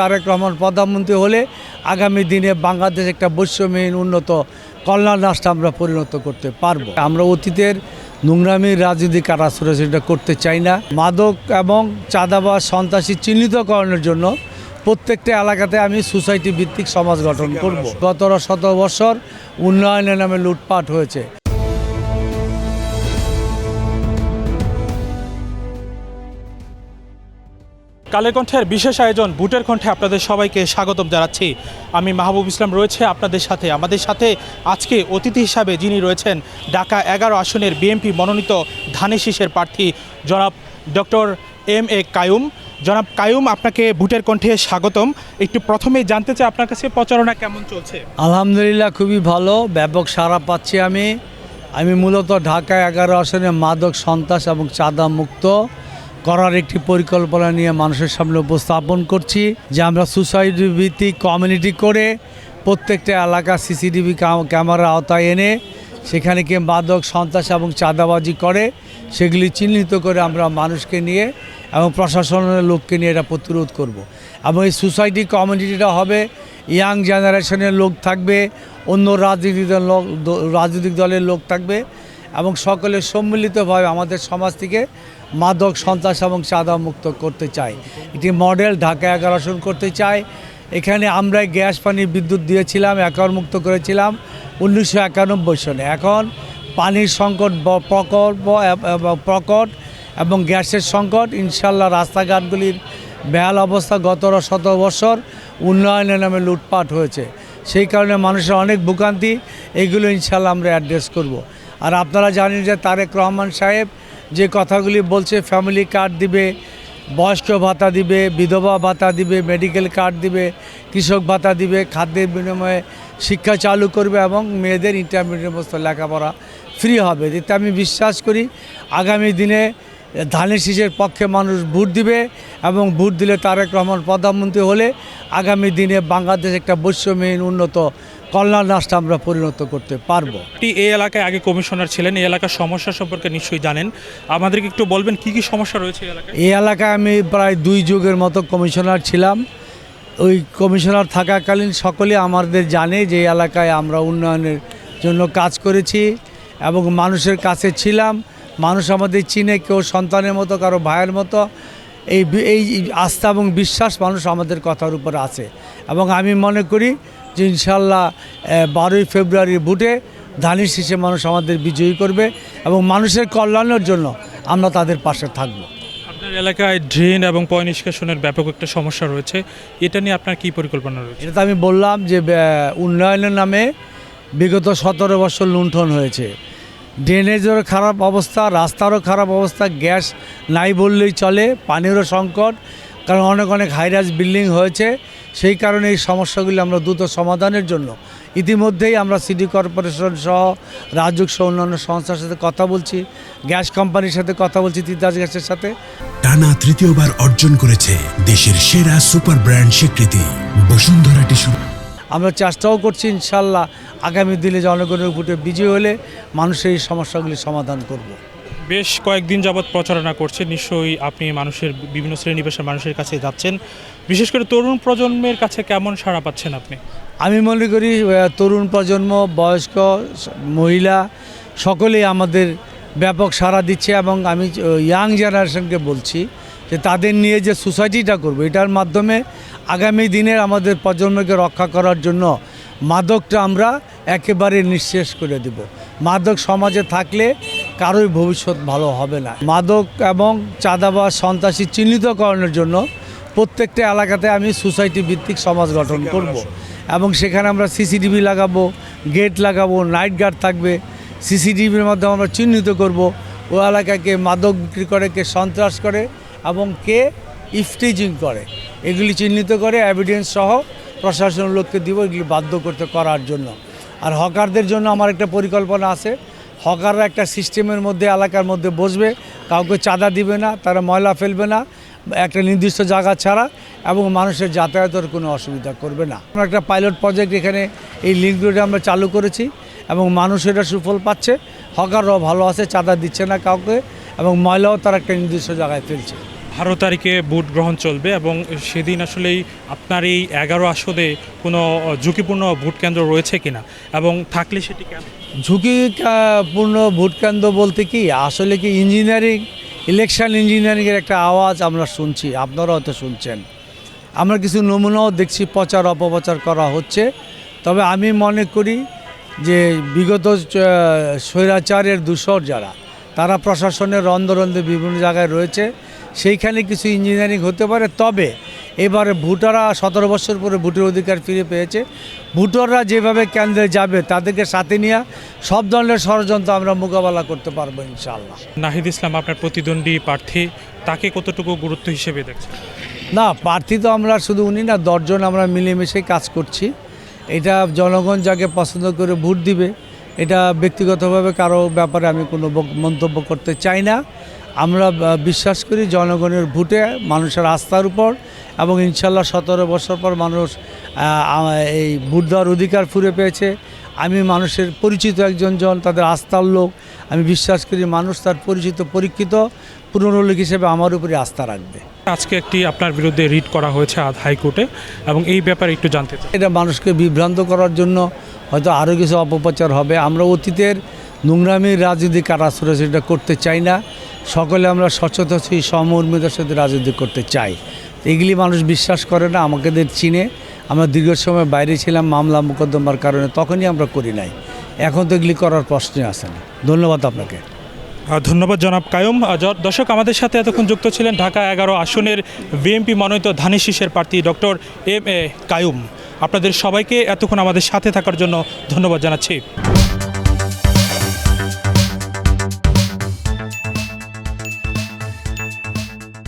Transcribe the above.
তারেক রহমান প্রধানমন্ত্রী হলে আগামী দিনে বাংলাদেশ একটা বৈষম্যহীন, উন্নত কল্যাণ রাষ্ট্র আমরা পরিণত করতে পারব। আমরা অতীতের নোংরামির রাজনীতি কারা সেটা করতে চাই না। মাদক এবং চাঁদাবাজ, সন্ত্রাসী চিহ্নিতকরণের জন্য প্রত্যেকটা এলাকাতে আমি সোসাইটি ভিত্তিক সমাজ গঠন করব। গত শত বছর উন্নয়নের নামে লুটপাট হয়েছে। কালের কণ্ঠের বিশেষ আয়োজন বুটের কণ্ঠে আপনাদের সবাইকে স্বাগতম জানাচ্ছি। আমি মাহবুব ইসলাম রয়েছে আপনাদের সাথে। আমাদের সাথে আজকে অতিথি হিসাবে যিনি রয়েছেন, ঢাকা এগারো আসনের বিএনপি মনোনীত ধানের শীষের প্রার্থী জনাব ডক্টর এম এ কায়ুম। জনাব কায়ুম, আপনাকে বুটের কণ্ঠে স্বাগতম। একটু প্রথমেই জানতে চাই, আপনার কাছে প্রচারণা কেমন চলছে? আলহামদুলিল্লাহ, খুবই ভালো। ব্যাপক সাড়া পাচ্ছি আমি। আমি মূলত ঢাকা এগারো আসনে মাদক সন্ত্রাস এবং চাঁদা মুক্ত করার একটি পরিকল্পনা নিয়ে মানুষের সামনে উপস্থাপন করছি যে আমরা সুসাইডি ভিত্তিক কমিউনিটি করে প্রত্যেকটা এলাকা সিসিটিভি ক্যামেরা আওতায় এনে সেখানে কি মাদক, সন্ত্রাস এবং চাঁদাবাজি করে সেগুলি চিহ্নিত করে আমরা মানুষকে নিয়ে এবং প্রশাসনের লোককে নিয়ে এটা প্রতিরোধ করব। এবং এই সোসাইটি কমিউনিটিটা হবে ইয়াং জেনারেশনের লোক থাকবে, অন্য রাজনীতি দল, রাজনৈতিক দলের লোক থাকবে এবং সকলে সম্মিলিতভাবে আমাদের সমাজ থেকে মাদক, সন্ত্রাস এবং চাঁদা মুক্ত করতে চাই এটি মডেল ঢাকা এগারোশন করতে চাই এখানে আমরা গ্যাস, পানি, বিদ্যুৎ দিয়েছিলাম একরমুক্ত করেছিলাম উনিশশো একানব্বই সনে। এখন পানির সংকট প্রকল্প প্রকট এবং গ্যাসের সংকট। ইনশাল্লাহ রাস্তাঘাটগুলির বেহাল অবস্থা গত শত বছর উন্নয়নের নামে লুটপাট হয়েছে। সেই কারণে মানুষের অনেক ভোগান্তি। এগুলো ইনশাল্লাহ আমরা অ্যাড্রেস করব। আর আপনারা জানেন যে তারেক রহমান সাহেব যে কথাগুলি বলছে ফ্যামিলি কার্ড দিবে, বয়স্ক ভাতা দিবে, বিধবা ভাতা দিবে মেডিকেল কার্ড দিবে, কৃষক ভাতা দিবে, খাদ্যের বিনিময়ে শিক্ষা চালু করবে এবং মেয়েদের ইন্টারমিডিয়েট অবস্থা লেখাপড়া ফ্রি হবে। এতে আমি বিশ্বাস করি, আগামী দিনে ধানের শীষের পক্ষে মানুষ ভোট দিবে এবং ভোট দিলে তারেক রহমান প্রধানমন্ত্রী হলে আগামী দিনে বাংলাদেশ একটা বৈষম্যহীন উন্নত কল্যাণ রাষ্ট্র আমরা পরিণত করতে পারব। এই এলাকায় আগে কমিশনার ছিলেন এই এলাকার সমস্যা সম্পর্কে নিশ্চয়ই জানেন। আমাদেরকে একটু বলবেন কি কি সমস্যা রয়েছে এই এলাকায়? আমি প্রায় দুই যুগের মতো কমিশনার ছিলাম। ওই কমিশনার থাকাকালীন সকলে আমাদের জানে যে এই এলাকায় আমরা উন্নয়নের জন্য কাজ করেছি এবং মানুষের কাছে ছিলাম। মানুষ আমাদের চিনে কেউ সন্তানের মতো কারও ভাইয়ের মতো। এই এই আস্থা এবং বিশ্বাস মানুষ আমাদের কথার উপর আছে। এবং আমি মনে করি যে ইনশাল্লাহ বারোই ফেব্রুয়ারির ভোটে ধানের শীষে মানুষ আমাদের বিজয়ী করবে এবং মানুষের কল্যাণের জন্য আমরা তাদের পাশে থাকব। আপনার এলাকায় ড্রেন এবং পয় নিষ্কাশনের ব্যাপক একটা সমস্যা রয়েছে এটা নিয়ে আপনার কি পরিকল্পনা রয়েছে? এটা আমি বললাম যে উন্নয়নের নামে বিগত সতেরো বছর লুণ্ঠন হয়েছে। ড্রেনেজেরও খারাপ অবস্থা রাস্তারও খারাপ অবস্থা গ্যাস নাই বললেই চলে পানিরও সংকট কারণ অনেক অনেক হাইরাজ বিল্ডিং হয়েছে। সেই কারণে এই সমস্যাগুলি আমরা দ্রুত সমাধানের জন্য ইতিমধ্যেই আমরা সিটি কর্পোরেশন সহ রাজুক সহ অন্যান্য সংস্থার সাথে কথা বলছি গ্যাস কোম্পানির সাথে কথা বলছি তিতাস গ্যাসের সাথে। টানা তৃতীয়বার অর্জন করেছে দেশের সেরা সুপার ব্র্যান্ড স্বীকৃতি বসুন্ধরা টিস্যু। আমরা চেষ্টাও করছি ইনশাল্লাহ আগামী দিনে জনগণের ভোটে বিজয়ী হলে মানুষের এই সমস্যাগুলি সমাধান করব। বেশ কয়েকদিন যাবৎ প্রচারণা করছে। নিশ্চয়ই আপনি মানুষের, বিভিন্ন শ্রেণি পেশার মানুষের কাছে যাচ্ছেন। বিশেষ করে তরুণ প্রজন্মের কাছে কেমন সাড়া পাচ্ছেন আপনি? আমি মনে করি তরুণ প্রজন্ম, বয়স্ক মহিলা, সকলেই আমাদের ব্যাপক সাড়া দিচ্ছে এবং আমি ইয়াং জেনারেশনকে বলছি যে তাদের নিয়ে যে সোসাইটিটা করব, এটার মাধ্যমে আগামী দিনের আমাদের প্রজন্মকে রক্ষা করার জন্য মাদকটা আমরা একেবারে নিঃশেষ করে দেব। মাদক সমাজে থাকলে কারোই ভবিষ্যৎ ভালো হবে না। মাদক এবং চাঁদাবাজ সন্ত্রাসী চিহ্নিতকরণের জন্য প্রত্যেকটা এলাকাতে আমি সোসাইটি ভিত্তিক সমাজ গঠন করব। এবং সেখানে আমরা সিসিটিভি লাগাবো গেট লাগাবো নাইট গার্ড থাকবে সিসিটিভির মাধ্যমে আমরা চিহ্নিত করব। ও এলাকায় কে মাদক বিক্রি করে কে সন্ত্রাস করে এবং কে ইফটিজিং করে। এগুলি চিহ্নিত করে এভিডেন্স সহ প্রশাসনের লোককে দিব এগুলি বাধ্য করতে করার জন্য। আর হকারদের জন্য আমার একটা পরিকল্পনা আছে। হকাররা একটা সিস্টেমের মধ্যে, এলাকার মধ্যে বসবে, কাউকে চাঁদা দিবে না, তারা ময়লা ফেলবে না, একটা নির্দিষ্ট জায়গা ছাড়া, এবং মানুষের যাতায়াতের কোনো অসুবিধা করবে না। আমরা একটা পাইলট প্রজেক্ট এখানে এই লিঙ্ক রোডে আমরা চালু করেছি, এবং মানুষ এটা সুফল পাচ্ছে। হকাররাও ভালো আছে, চাঁদা দিচ্ছে না কাউকে, এবং ময়লাও তারা একটা নির্দিষ্ট জায়গায় ফেলছে। বারো তারিখে ভোট গ্রহণ চলবে, এবং সেদিন আসলেই আপনার এই এগারো আসনে কোনো ঝুঁকিপূর্ণ ভোট কেন্দ্র রয়েছে কিনা? এবং থাকলে সেটি কেন ঝুঁকিপূর্ণ ভোটকেন্দ্র বলতে কি? আসলে কি ইঞ্জিনিয়ারিং, ইলেকশন ইঞ্জিনিয়ারিংয়ের একটা আওয়াজ আমরা শুনছি আপনারা হয়তো শুনছেন। আমরা কিছু নমুনাও দেখছি, প্রচার অপপ্রচার করা হচ্ছে। তবে আমি মনে করি যে বিগত স্বৈরাচারের দূষর যারা, তারা প্রশাসনের রন্ধে রন্ধে বিভিন্ন জায়গায় রয়েছে। সেইখানে কিছু ইঞ্জিনিয়ারিং হতে পারে। তবে এবারে ভোটাররা সতেরো বছর পরে ভোটের অধিকার ফিরে পেয়েছে। ভোটাররা যেভাবে কেন্দ্রে যাবে তাদেরকে সাথে নিয়ে সব ধরনের ষড়যন্ত্র আমরা মোকাবেলা করতে পারব ইনশাল্লাহ নাহিদ ইসলাম আপনার প্রতিদ্বন্দ্বী প্রার্থী তাকে কতটুকু গুরুত্ব হিসেবে দেখছেন? না প্রার্থী তো আমরা শুধু উনি না দশজন আমরা মিলেমিশে কাজ করছি। এটা জনগণ যাকে পছন্দ করে ভোট দিবে এটা ব্যক্তিগতভাবে কারও ব্যাপারে আমি কোনো মন্তব্য করতে চাই না। আমরা বিশ্বাস করি জনগণের ভোটে মানুষের আস্থার উপর এবং ইনশাল্লাহ সতেরো বছর পর মানুষ এই ভোট দেওয়ার অধিকার ফুরে পেয়েছে। আমি মানুষের পরিচিত একজন জন তাদের আস্থার লোক। আমি বিশ্বাস করি মানুষ তার পরিচিত পরীক্ষিত পুরনো লোক হিসেবে আমার উপরে আস্থা রাখবে। আজকে একটি আপনার বিরুদ্ধে রিট করা হয়েছে হাইকোর্টে এবং এই ব্যাপারে একটু জানতে চাই। এটা মানুষকে বিভ্রান্ত করার জন্য হয়তো আরও কিছু অপপ্রচার হবে। আমরা অতীতের নোংরামির রাজনীতি কারা সেটা করতে চাই না। সকলে আমরা সচেতন সমর্মিতার সাথে রাজনীতি করতে চাই। এগুলি মানুষ বিশ্বাস করে না আমাদের চিনে। আমরা দীর্ঘ সময় বাইরে ছিলাম, মামলা মোকদ্দমার কারণে তখনই আমরা করি নাই। এখন তো এগুলি করার প্রশ্নই আসে না। ধন্যবাদ আপনাকে। ধন্যবাদ জনাব কায়ুম। দর্শক, আমাদের সাথে এতক্ষণ যুক্ত ছিলেন ঢাকা এগারো আসনের বিএনপি মনোনীত ধানের শীষের প্রার্থী ডক্টর এম এ কায়ুম। আপনাদের সবাইকে এতক্ষণ আমাদের সাথে থাকার জন্য ধন্যবাদ জানাচ্ছি।